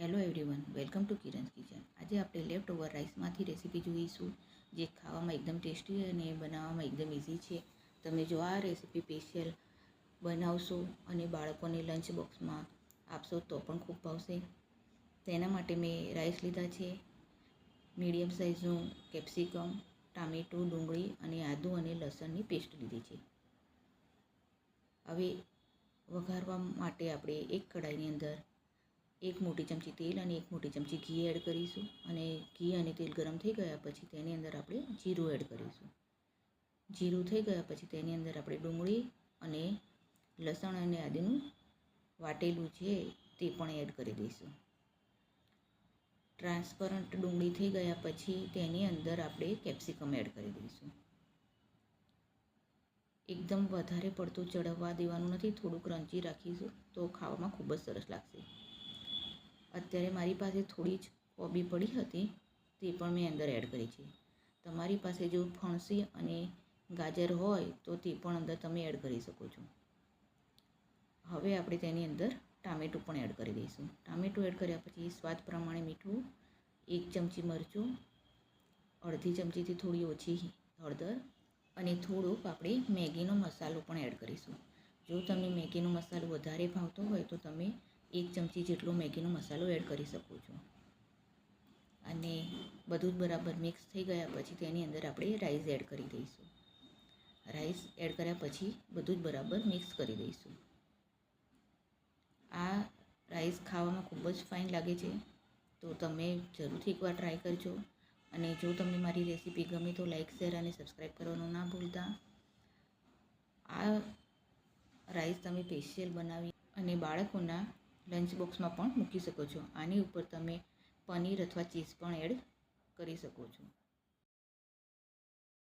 Hello everyone welcome to Kiran's kitchen આજે આપણે left over રાઈસમાંથી recipe જોઈશું, જે ખાવામાં એકદમ ટેસ્ટી અને બનાવવામાં એકદમ ઇઝી છે. તમે જો આ રેસીપી સ્પેશિયલ બનાવશો અને બાળકોને લંચ બોક્સમાં આપશો તો પણ ખૂબ ભાવશે. તેના માટે મેં રાઈસ લીધા છે. મીડિયમ સાઇઝનું કેપ્સિકમ ટામેટું ડુંગળી અને આદું અને લસણની પેસ્ટ લીધી છે. હવે વઘારવા માટે આપણે એક કઢાઈની અંદર એક મોટી ચમચી તેલ અને એક મોટી ચમચી ઘી એડ કરીશું. અને ઘી અને તેલ ગરમ થઈ ગયા પછી તેની અંદર આપણે જીરું એડ કરીશું. જીરું થઈ ગયા પછી તેની અંદર આપણે ડુંગળી અને લસણ અને આદુનું વાટેલું છે તે પણ એડ કરી દઈશું. ટ્રાન્સપરન્ટ ડુંગળી થઈ ગયા પછી તેની અંદર આપણે કેપ્સિકમ એડ કરી દઈશું. એકદમ વધારે પડતું ચડવવા દેવાનું નથી, થોડું ક્રન્ચી રાખીશું તો ખાવામાં ખૂબ જ સરસ લાગશે. અત્યારે મારી પાસે થોડી જ કોબી પડી હતી તે પણ મેં અંદર એડ કરી છે. તમારી પાસે જો ફણસી અને ગાજર હોય તો તે પણ અંદર તમે એડ કરી શકો છો. હવે આપણે તેની અંદર ટામેટું પણ એડ કરી દઈશું. ટામેટું એડ કર્યા પછી સ્વાદ પ્રમાણે મીઠું, એક ચમચી મરચું, અડધી ચમચીથી થોડી ઓછી હળદર અને થોડોક આપણે મેગીનો મસાલો પણ એડ કરીશું. જો તમને મેગીનો મસાલો વધારે ભાવતો હોય તો તમે એક ચમચી જેટલો મેગીનો મસાલો એડ કરી શકો છો. અને બધું જ બરાબર મિક્સ થઈ ગયા પછી તેની અંદર આપણે રાઈસ એડ કરી દઈશું. રાઈસ એડ કર્યા પછી બધું જ બરાબર મિક્સ કરી દઈશું. આ રાઈસ ખાવામાં ખૂબ જ ફાઇન લાગે છે. તો તમે જરૂરથી એકવાર ટ્રાય કરજો. અને જો તમને મારી રેસીપી ગમે તો લાઈક શેર અને સબસ્ક્રાઈબ કરવાનું ના ભૂલતા. આ રાઈસ તમે સ્પેશિયલ બનાવી અને બાળકોના લંચ બોક્સમાં પણ મૂકી શકો છો. આની ઉપર તમે પનીર અથવા ચીઝ પણ એડ કરી શકો છો.